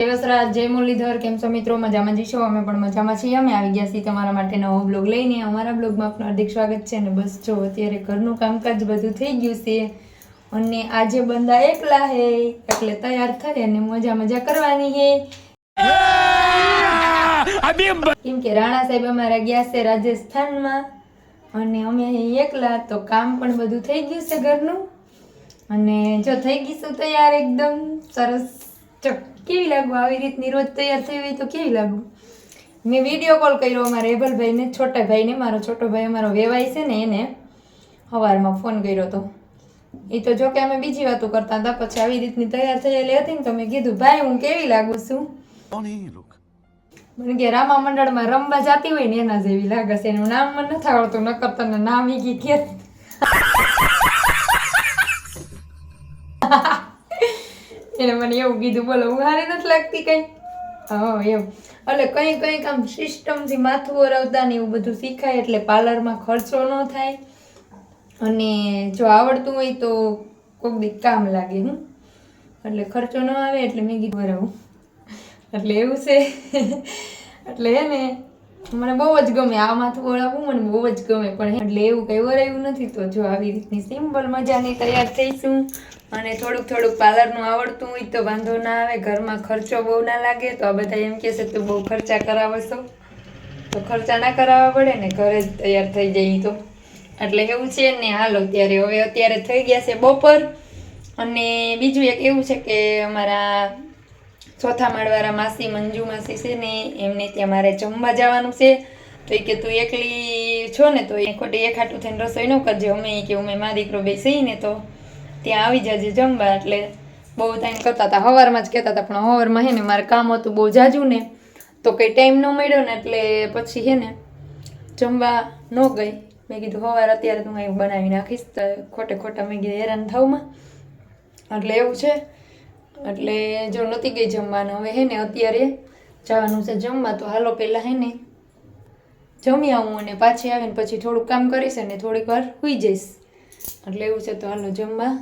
દેવસરાજ જય મુરલીધર, કેમ છો મિત્રો? મજામાં જી અમે પણ મજામાં છીએ. અમે આવી ગયા છીએ તમારા માટે નવો બ્લોગ લઈને. અમારા બ્લોગમાં આપનું હાર્દિક સ્વાગત છે અને બસ જો, અત્યારે ઘરનું કામકાજ બધું થઈ ગયું છે અને આજે બંદા એકલા હે, એટલે તૈયાર થઈ અને મજા મજા કરવાની હે. કેમ કે રાણા સાહેબ અમારા ગયા છે રાજસ્થાનમાં અને અમે એકલા, તો કામ પણ બધું થઈ ગયું છે ઘરનું. અને જો થઈ ગઈશું તૈયાર એકદમ સરસ. જો કેવી લાગુ આવી રીતની રોજ તૈયાર થઈ હોય તો કેવી લાગુ? મેં વીડિયો કોલ કર્યો અમારે રેબલભાઈને છોટા ભાઈને મારો છોટો ભાઈ અમારો વેવાય છે ને એને સવારમાં ફોન કર્યો હતો એ તો જો કે અમે બીજી વાતો કરતા હતા પછી આવી રીતની તૈયાર થયેલી હતી ને તો મેં કીધું ભાઈ હું કેવી લાગુ છું? મને કે રામા મંડળમાં રમવા જતી હોય ને એના જેવી લાગે છે. એનું નામ મને નથી આવડતું નકર કરતા નામ ઈ કે એને મને એવું કીધું, બોલો, હું હારી નથી લાગતી કઈ? હા એવું એટલે કંઈ, કંઈક આમ સિસ્ટમથી માથું ઓરવતા ને એવું બધું શીખાય, એટલે પાર્લરમાં ખર્ચો ન થાય. અને જો આવડતું હોય તો કોક દી કામ લાગે હું એટલે ખર્ચો ન આવે, એટલે મેં કીધું બરાબર એટલે એવું છે. એટલે હે ને મને બહુ જ ગમે. આ માથું ઓળાવું મને બહુ જ ગમે. પણ એટલે એવું કંઈ ઓરાયું નથી તો જો આવી રીતની સિમ્પલ મજાની તૈયાર થઈશું. અને થોડુંક થોડુંક પાર્લરનું આવડતું હોય તો વાંધો ના આવે. ઘરમાં ખર્ચો બહુ ના લાગે તો આ બધા એમ કહેશે, તું બહુ ખર્ચા કરાવશો. તો ખર્ચા ના કરાવવા પડે ને ઘરે જ તૈયાર થઈ ઈ તો. એટલે એવું છે ને, હાલો ત્યારે હવે અત્યારે થઈ ગયા છે બપોર. અને બીજું એક એવું છે કે અમારા ચોથા માળવાળા માસી મંજુ માસી છે ને, એમને ત્યાં મારે જમવા જવાનું છે. તો એ કે, તું એકલી છો ને, તો એ ખોટી એક હાટું થઈને રસોઈ ન કરજે. અમે એ કે, અમે મા દીકરો બે સહી ને, તો ત્યાં આવી જજે જમવા. એટલે બહુ ટાઈમ કરતા હતા. સવારમાં જ કહેતા હતા, પણ સવારમાં હે ને, મારે કામ હતું બહુ જાજુ ને, તો કંઈ ટાઈમ ન મળ્યો ને, એટલે પછી હે ને, જમવા ન ગઈ. મેં કીધું સવાર અત્યારે તું અહીં બનાવી નાખીશ ખોટે ખોટા મેં કીધું, હેરાન થવું એટલે એવું છે. એટલે જો નહોતી ગઈ જમવાનું, હવે હે ને અત્યારે જવાનું છે જમવા, તો હાલો પહેલાં હે ને જમી આવું અને પાછી આવીને પછી થોડુંક કામ કરીશ અને થોડીક વાર સુઈ જઈશ. એટલે એવું છે તો હાલો જમવા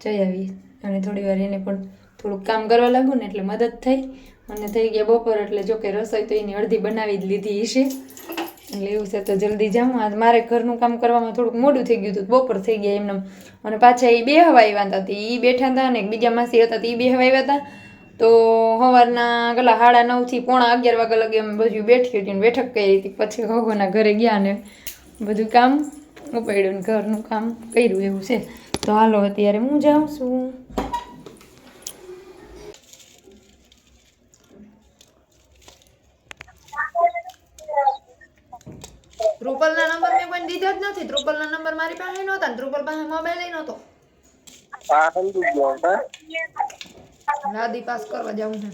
જઈ આવીએ. અને થોડી વાર એને પણ થોડુંક કામ કરવા લાગુ ને એટલે મદદ થઈ. અને થઈ ગયા બપોર એટલે જો કે રસોઈ તો એની અડધી બનાવી જ લીધી હશે. એટલે એવું છે તો જલ્દી જાઉં. આજ મારે ઘરનું કામ કરવામાં થોડુંક મોડું થઈ ગયું હતું. બપોર થઈ ગયા એમને અને પાછા એ બે હવા આવ્યા હતા. એ બેઠા હતા અને બીજા માસી હતા. એ બે હવા હતા. તો સવારના ગલા સાડા નવથી પોણા અગિયાર વાગ્યા લગે અમે બધું બેઠી હતી અને બેઠક કરી હતી. પછી હવાના ઘરે ગયા ને બધું કામ ઉપાડ્યું ઘરનું કામ કર્યું એવું છે. તો હાલો, અત્યારે હું જાઉં છું. રૂપલના નંબર મેં કોઈ દીધા જ નથી. રૂપલના નંબર મારી પાસે નહોતા ને રૂપલ પાસે મોબાઈલ નહોતો. લાદી પાસ કરવા જાઉં છે.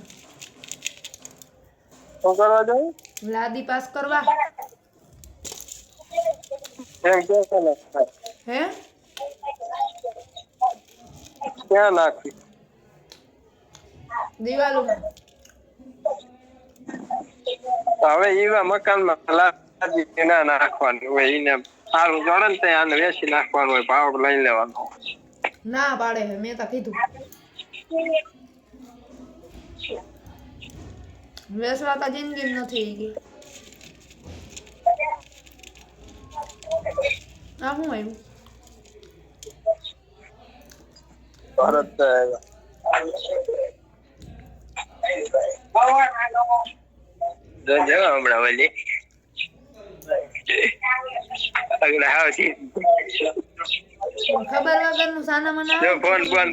શું કરવા જાઉં? લાદી પાસ કરવા. હે. ક્યાં નાખી? દિવાલોમાં હવે એવા મકાનમાં ના નાખવાનું હોય એને સારું જોડે ને ત્યાં આને વેચી નાખવાનું હોય ભાવ લઈ લેવાનો ના પાડે હે મેં તો કીધું. વેસવા તો જિંદગી નથી ઈ. કે. આ શું આવ્યું ભરત જોજો હમણાં ઓલી આગળ આવતી ખબર વગરનું સાના મના ફોન ફોન.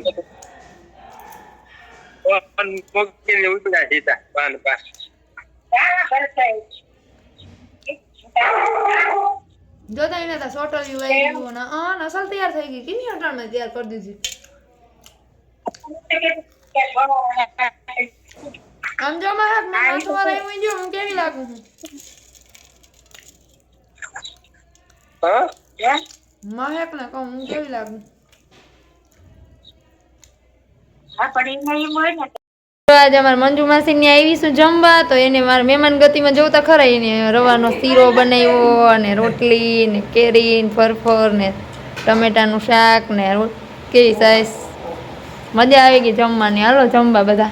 ફોન મૂકીને ઉપડ્યા સીધા પાન પાસ જોતા એને તો સોટલિયું આવી ગયું ને હા નસલ તૈયાર થઈ ગઈ. કિની અટાણમાં તૈયાર કરી દીધી? આમ જો મારા ના હાથ વાળા એમ જો હું કેવી લાગુ છું? હા મહેક ને કહું હું કેવી લાગુ આજે અમારે મંજુ માસી ની આવીશું જમવા તો એને મારા મહેમાન ગતિમાં જોતા ખરા એને રવાનો શીરો બનાવ્યો અને રોટલી ને કેરી ને ફરફર ને ટમેટાનું શાક ને કેવી સાઈસ મજા આવી ગઈ જમવાની હાલો જમવા બધા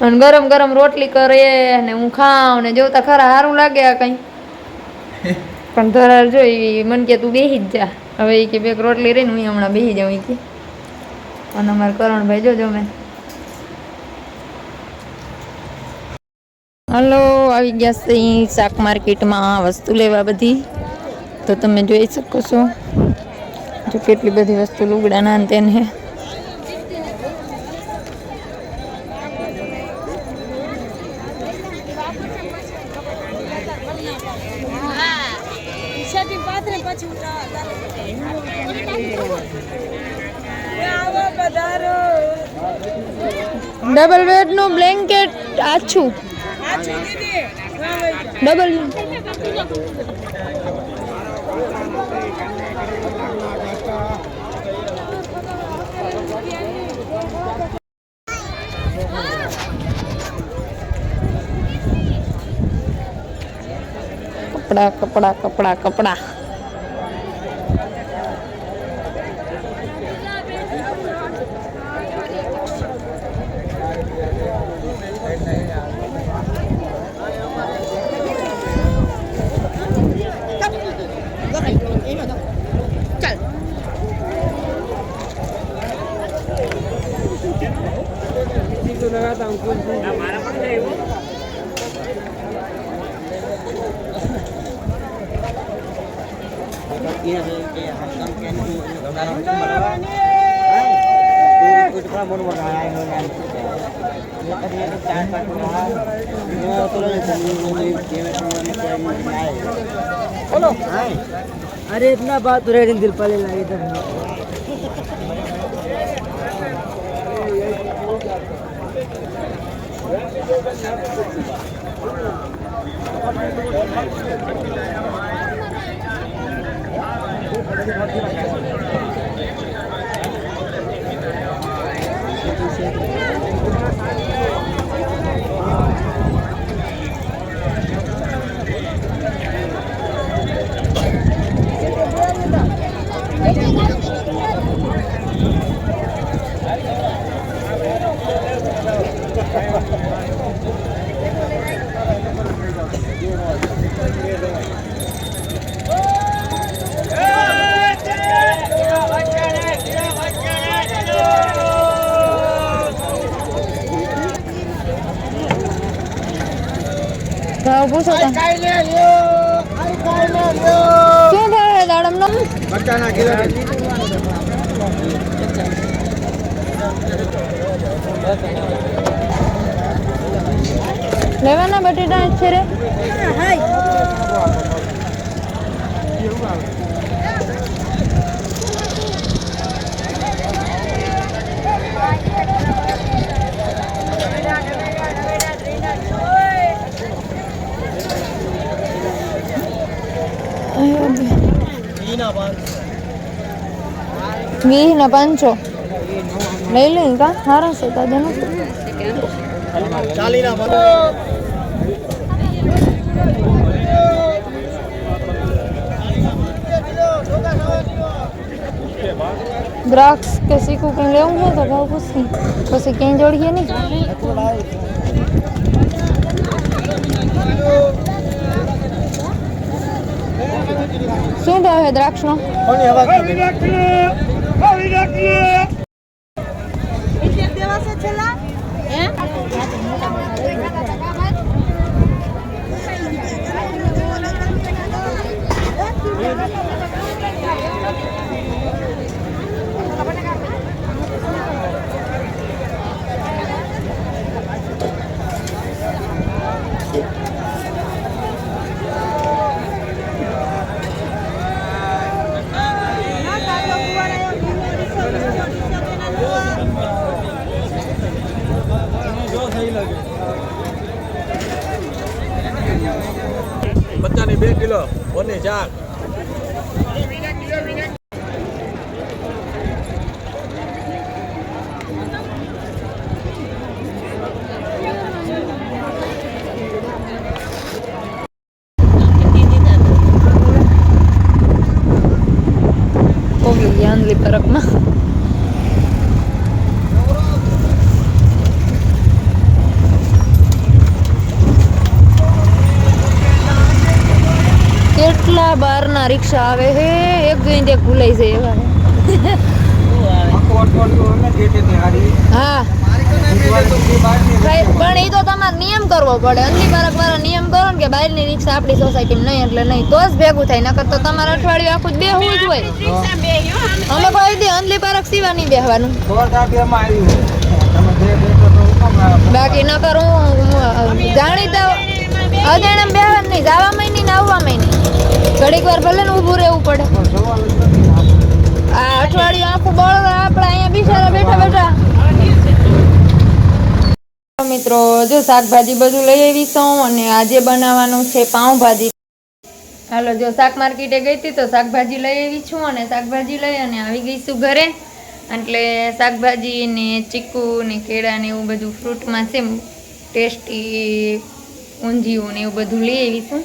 અને ગરમ ગરમ રોટલી કરે ને હું ખાઉં ને જોતા ખરા સારું લાગે આ કઈ પણ ધરાર એ મન કે તું બેસી જ જા. હવે એ કે બેક રોટલી રહીને હું હમણાં બેહી જાઉં એ કે. અને અમારે કરણભાઈ જો જમે. હલો, આવી ગયા છે શાક માર્કેટમાં વસ્તુ લેવા બધી. તો તમે જોઈ શકો છો. જો કેટલી બધી વસ્તુ લુગડાના ને તેને હે ઈચ્છાથી પાથરે પછી આવો પધારો ડબલ બેડનું બ્લેન્કેટ આછું. ડબલ કપડા કપડા કપડા કપડા. अरे इतना बात तो रहे दिल पले लगे इधर ભાવ લેવાના બટેટા છે રે વીસ ને પાંચસો. લઈ લઈ કા? સારા છે તાજા નથી. દ્રાક્ષ કે શીખું કંઈ લેવું હોય તો ભાવ પૂછી પછી ક્યાંય જોડીએ નહીં શું ભાવ છે દ્રાક્ષનો દેવા છે છેલ્લા હે બચ્ચાની બે કિલો ઓની ચાર પોગી ગયા આંધલી પરકમાં ક્યાં રિક્ષા આવે હે એક જોઈને એક ભૂલાઈ જાય એવા. હા. પણ એ તો તમારે નિયમ કરવો પડે. અંધી પારક વાળા નિયમ કરો ને કે બહારની રિક્ષા આપણી સોસાયટીમાં નહીં એટલે નહીં. તો જ ભેગું થાય નકર તો તમારે અઠવાડિયું આખું બે હોવું જ હોય. અમે કોઈ દી અંધલી પારક સિવા નહીં બેહવાનું. બાકી નકર હું જાણીતા અજાણ્યા બેહવાનું નહીં, જવા મહિની ને આવવા મહિની ઘડીક વાર ભલે ને ઊભું રહેવું પડે. આ અઠવાડિયું આખું બળ આપણે અહીંયા બિચારા બેઠા બેઠા. મિત્રો, જો શાકભાજી બધું લઈ આવીશું અને આજે બનાવવાનું છે પાઉંભાજી. હાલો, જો શાક માર્કેટે ગઈ હતી તો શાકભાજી લઈ આવી છું અને શાકભાજી લઈ અને આવી ગઈ છું ઘરે. એટલે શાકભાજી ને ચીકુ ને કેળા ને એવું બધું ફ્રૂટમાં છે, ટેસ્ટી ઊંધિયું ને એવું બધું લઈ આવીશું.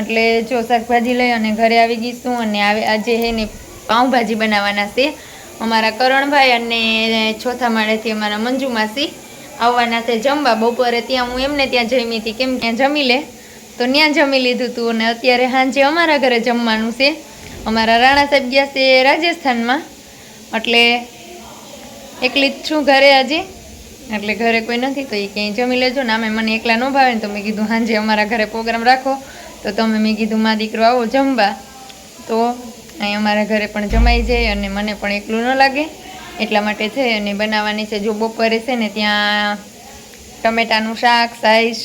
એટલે જો શાકભાજી લઈ અને ઘરે આવી ગઈશું અને આવે આજે હે ને પાઉંભાજી બનાવવાના છે. અમારા કરણભાઈ અને ચોથા માળેથી અમારા મંજુ માસી આવવાના છે જમવા બપોરે. ત્યાં હું એમને ત્યાં જમી હતી. કેમ ત્યાં જમી લે. તો ત્યાં જમી લીધું હતું અને અત્યારે સાંજે અમારા ઘરે જમવાનું છે. અમારા રાણા સાહેબ ગયા છે રાજસ્થાનમાં. એટલે એકલી જ છું ઘરે આજે. એટલે ઘરે કોઈ નથી, તો એ ક્યાંય જમી લેજો. ને આમે મને એકલા ન ભાવે ને તો મેં કીધું, હાંજે અમારા ઘરે પ્રોગ્રામ રાખો. તો તમે મેં કીધું, મા દીકરો આવો જમવા. તો અહીં અમારા ઘરે પણ જમાઈ જાય અને મને પણ એકલું ન લાગે. એટલા માટે છે, અને બનાવવાની છે, જો બપોરે છે ને ત્યાં ટમેટાનું શાક સાઈઝ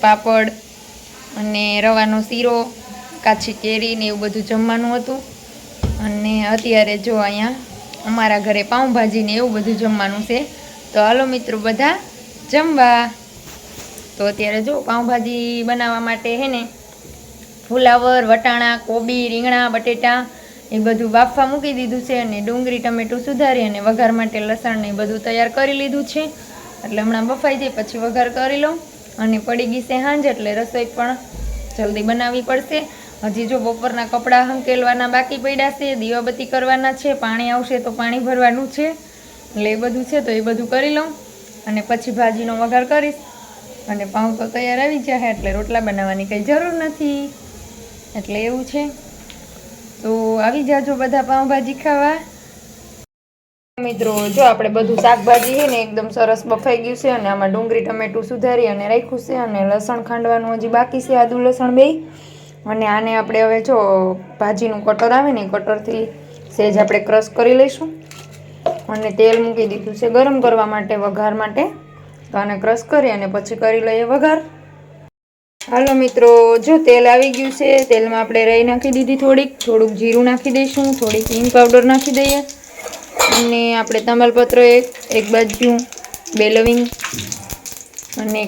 પાપડ અને રવાનો શીરો, કાચી કેરી ને એવું બધું જમવાનું હતું. અને અત્યારે જો અહીંયા અમારા ઘરે પાઉંભાજી ને એવું બધું જમવાનું છે. તો હાલો મિત્રો, બધા જમવા. તો અત્યારે જો પાઉંભાજી બનાવવા માટે હે ને, ફુલાવર, વટાણા, કોબી, રીંગણા, બટેટા એ બધું બાફવા મૂકી દીધું છે અને ડુંગળી, ટમેટું સુધારી અને વઘાર માટે લસણ ને બધું તૈયાર કરી લીધું છે. એટલે હમણાં બફાઈ જાય, પછી વઘાર કરી લઉં અને પડી ગઈ છે હાંજ એટલે રસોઈ પણ જલ્દી બનાવવી પડશે. હજી જો બપોરના કપડાં હંકેલવાના બાકી પડ્યા છે, દીવાબત્તી કરવાના છે, પાણી આવશે તો પાણી ભરવાનું છે. એટલે એ બધું છે તો એ બધું કરી લઉં અને પછી ભાજીનો વઘાર કરીશ. અને પાઉં તો તૈયાર આવી જાય એટલે રોટલા બનાવવાની કંઈ જરૂર નથી. એટલે એવું છે. તો આવી જાજો બધા પાઉંભાજી ખાવા. મિત્રો, જો આપણે બધું શાકભાજી છે ને એકદમ સરસ બફાઈ ગયું છે અને આમાં ડુંગળી, ટમેટું સુધારી અને રાખ્યું છે અને લસણ ખાંડવાનું હજી બાકી છે, આદુ, લસણ બે. અને આને આપણે હવે જો ભાજીનું કટર આવે ને એ કટરથી સહેજ આપણે ક્રશ કરી લઈશું. અને તેલ મૂકી દીધું છે ગરમ કરવા માટે વઘાર માટે. તો આને ક્રશ કરી અને પછી કરી લઈએ વઘાર. હાલો મિત્રો, જો તેલ આવી ગયું છે, તેલમાં આપણે રહી નાખી દીધી થોડીક, થોડુંક જીરું નાખી દઈશું, થોડીક હિંગ પાવડર નાખી દઈએ. અને આપણે તમાલપત્ર એક એક બાજુ બે લવિંગ અને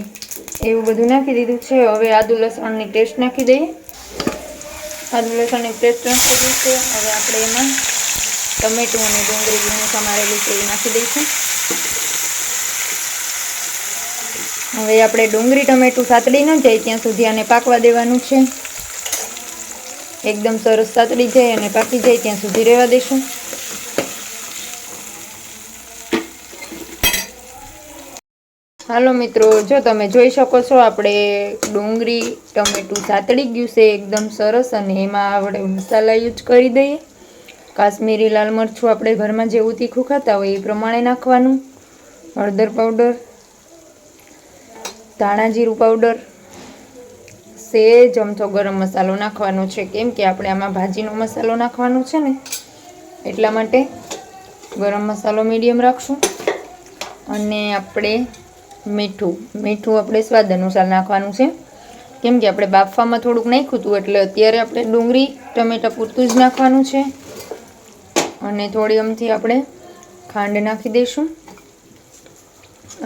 એવું બધું નાખી દીધું છે. હવે આદુ લસણની પેસ્ટ નાખી દઈએ. આદુ લસણની પેસ્ટ નાખી દીધી છે. હવે આપણે એમાં ટમેટું અને ડુંગળી ઝીણું સમારેલી છે એ નાખી દઈશું. હવે આપણે ડુંગળી, ટમેટું સાતડી ન જાય, ત્યાં સુધી આને પાકવા દેવાનું છે. એકદમ સરસ સાતડી જાય અને પાકી જાય, ત્યાં સુધી રહેવા દઈશું હાલો મિત્રો, જો તમે જોઈ શકો છો, આપણે ડુંગળી, ટમેટું સાતડી ગયું છે, એકદમ સરસ, અને એમાં આપણે મસાલા યુઝ કરી દઈએ. કાશ્મીરી લાલ મરચું આપણે ઘરમાં જેવું તીખું ખાતા હોય એ પ્રમાણે નાખવાનું. હળદર પાવડર, ધાણા જીરું પાવડર સે ચમચો ગરમ મસાલો નાખવાનો છે. કેમ કે આપણે આમાં ભાજીનો મસાલો નાખવાનો છે ને, એટલા માટે ગરમ મસાલો મીડિયમ રાખશું. અને આપણે મીઠું મીઠું આપણે સ્વાદ અનુસાર નાખવાનું છે. કેમ કે આપણે બાફવામાં થોડુંક નાખ્યું હતું એટલે અત્યારે આપણે ડુંગળી, ટમેટા પૂરતું જ નાખવાનું છે. અને થોડી અમથી આપણે ખાંડ નાખી દઈશું.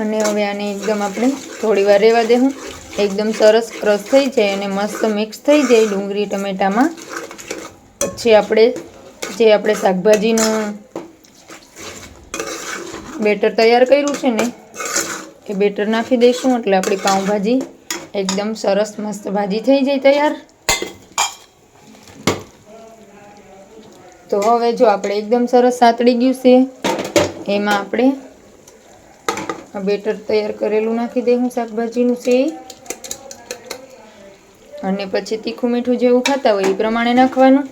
અને હવે આને એકદમ આપણે થોડી વાર રહેવા દેવું એકદમ સરસ ક્રશ થઈ જાય અને મસ્ત મિક્સ થઈ જાય ડુંગળી ટમેટામાં. પછી આપણે જે આપણે શાકભાજીનું બેટર તૈયાર કર્યું છે ને, એ બેટર નાખી દઈશું. એટલે આપણી પાઉંભાજી એકદમ સરસ મસ્ત ભાજી થઈ જાય તૈયાર. તો હવે જો આપણે એકદમ સરસ સાતડી ગયું છે, એમાં આપણે આ બેટર તૈયાર કરેલું નાખી દઈશું શાકભાજીનું છે. અને પછી તીખું મીઠું જેવું ખાતા હોય એ પ્રમાણે નાખવાનું.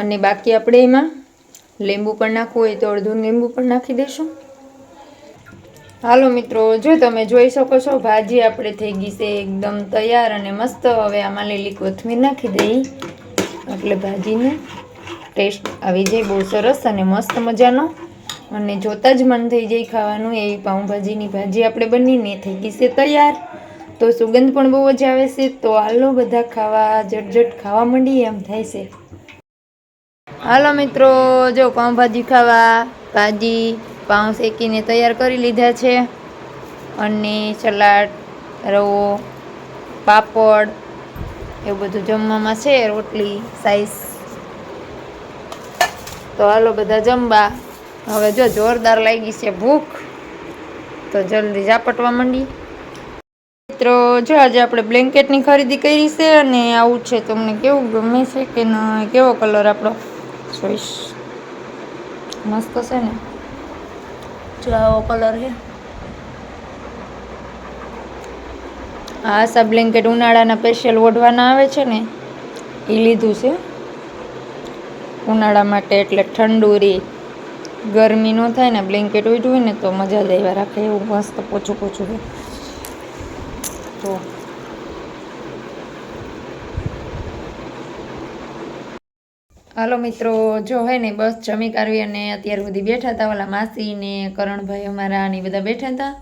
અને બાકી આપણે એમાં લીંબુ પણ નાખવું હોય તો અડધું લીંબુ પણ નાખી દઈશું હાલો મિત્રો, જો તમે જોઈ શકો છો, ભાજી આપણે થઈ ગઈ છે એકદમ તૈયાર અને મસ્ત. હવે આમાં લીલી કોથમીર નાખી દઈ. એટલે ભાજીને ટેસ્ટ આવી જાય, બહુ સરસ અને મસ્ત મજાનો. અને જોતાં જ મન થઈ જાય ખાવાનું એવી પાઉંભાજીની ભાજી આપણે બનીને થઈ ગઈ છે તૈયાર. તો સુગંધ પણ બહુ જ આવે છે, તો હાલો બધા ખાવા જટજટ ખાવા માંડીએ, એમ થાય છે. હાલો મિત્રો, જો પાઉંભાજી ખાવા, ભાજી, પાઉં શેકીને તૈયાર કરી લીધા છે. અને સલાડ, રવો, પાપડ, એવું બધું જમવામાં છે, રોટલી સાઈઝ તો હાલો બધા જમવા. હવે જો જોરદાર લાગી છે ભૂખ તો જલ્દી ઝાપટવા માંડી. મિત્રો જો આજે આપણે બ્લેન્કેટની ખરીદી કરી છે અને આવું છે તમને કેવું ગમે છે કે કેવો કલર આપણો? ચોઈસ મસ્ત છે ને? જો આવો કલર છે. આ સા બ્લેન્કેટ ઉનાળાના સ્પેશિયલ ઓઢવાના આવે છે ને એ લીધું છે. ઉનાળા માટે એટલે ઠંડુ રહે ગરમી ન થાય ને, બ્લેન્કેટ ઉઠ્યું હોય ને, તો મજા જ આવ્યા રાખે એવું મસ્ત પોછું પોછું હોય. તો હાલો મિત્રો, જો હે ને, બસ જમી કરવી અને અત્યાર સુધી બેઠા હતા ઓલા માસી ને કરણભાઈ અમારા ને બધા બેઠા હતા.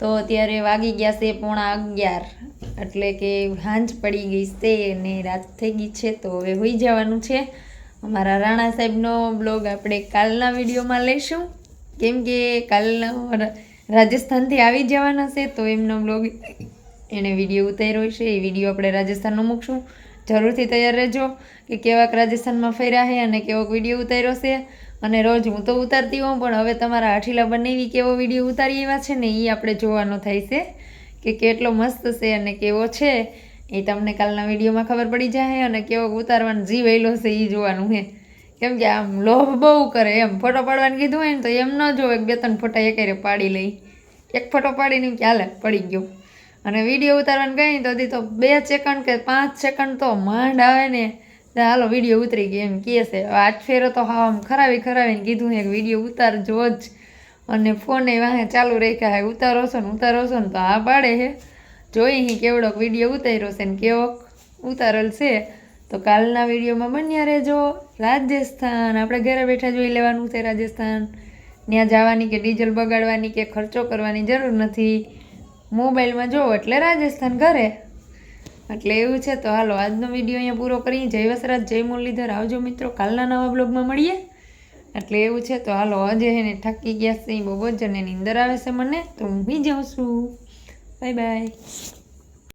તો અત્યારે વાગી ગયા છે પોણા અગિયાર. એટલે કે હાંજ પડી ગઈ છે ને રાત થઈ ગઈ છે, તો હવે હોઈ જવાનું છે. અમારા રાણા સાહેબનો બ્લોગ આપણે કાલના વિડીયોમાં લઈશું કેમ કે કાલના રાજસ્થાનથી આવી જવાના છે, તો એમનો બ્લોગ એણે વીડિયો ઉતાર્યો છે. એ વીડિયો આપણે રાજસ્થાનનો મૂકશું. જરૂરથી તૈયાર રહેજો કે કેવાક રાજસ્થાનમાં ફર્યા છે અને કેવોક વીડિયો ઉતાર્યો છે. અને રોજ હું તો ઉતારતી હોઉં, પણ હવે તમારા આઠીલા બંનેવી કેવો વીડિયો ઉતારી એવા છે ને એ આપણે જોવાનો થાય છે કે કેટલો મસ્ત છે અને કેવો છે. એ તમને કાલના વિડીયોમાં ખબર પડી જાય અને કેવો ઉતારવાનો જીવ એલો છે એ જોવાનું હે. કેમ કે આમ લોભ બહુ કરે એમ. ફોટો પાડવાનું કીધું હોય ને તો એમ ન જોવે બે ત્રણ ફોટા એકરે પાડી લઈ. એક ફોટો પાડીને એમ કે હાલે, પડી ગયો. અને વીડિયો ઉતારવાનું કહી તો તો બે સેકન્ડ કે પાંચ સેકન્ડ તો માંડ આવે ને. હાલો, વીડિયો ઉતરી ગયો એમ કહે છે. આજ ફેરો તો હા આમ ખરાવી ખરાવીને કીધું એક વીડિયો ઉતારજો જ. અને ફોને વાહે ચાલુ રાખ્યા હે ઉતારો છો ને, ઉતારો છો ને તો આ પાડે છે. જોઈ અહીં કેવડોક વીડિયો ઉતાર્યો છે ને કેવોક ઉતારેલ છે. તો કાલના વિડીયોમાં બન્યા રહેજો. રાજસ્થાન. આપણે ઘરે બેઠા જોઈ લેવાનું છે રાજસ્થાન. ત્યાં જવાની કે ડીઝલ બગાડવાની કે ખર્ચો કરવાની જરૂર નથી. મોબાઈલમાં જોવો એટલે રાજસ્થાન ઘરે. એટલે એવું છે તો હાલો, આજનો વીડિયો અહીંયા પૂરો કરીએ. જય વસરાજ, જય મુરલીધર. આવજો મિત્રો, કાલના નવા બ્લોગમાં મળીએ. એટલે એવું છે તો હાલો આજે એને થકી ગયા છે, બહુ જ અને નીંદર આવે છે મને. તો હું બી જાઉં છું. Bye bye.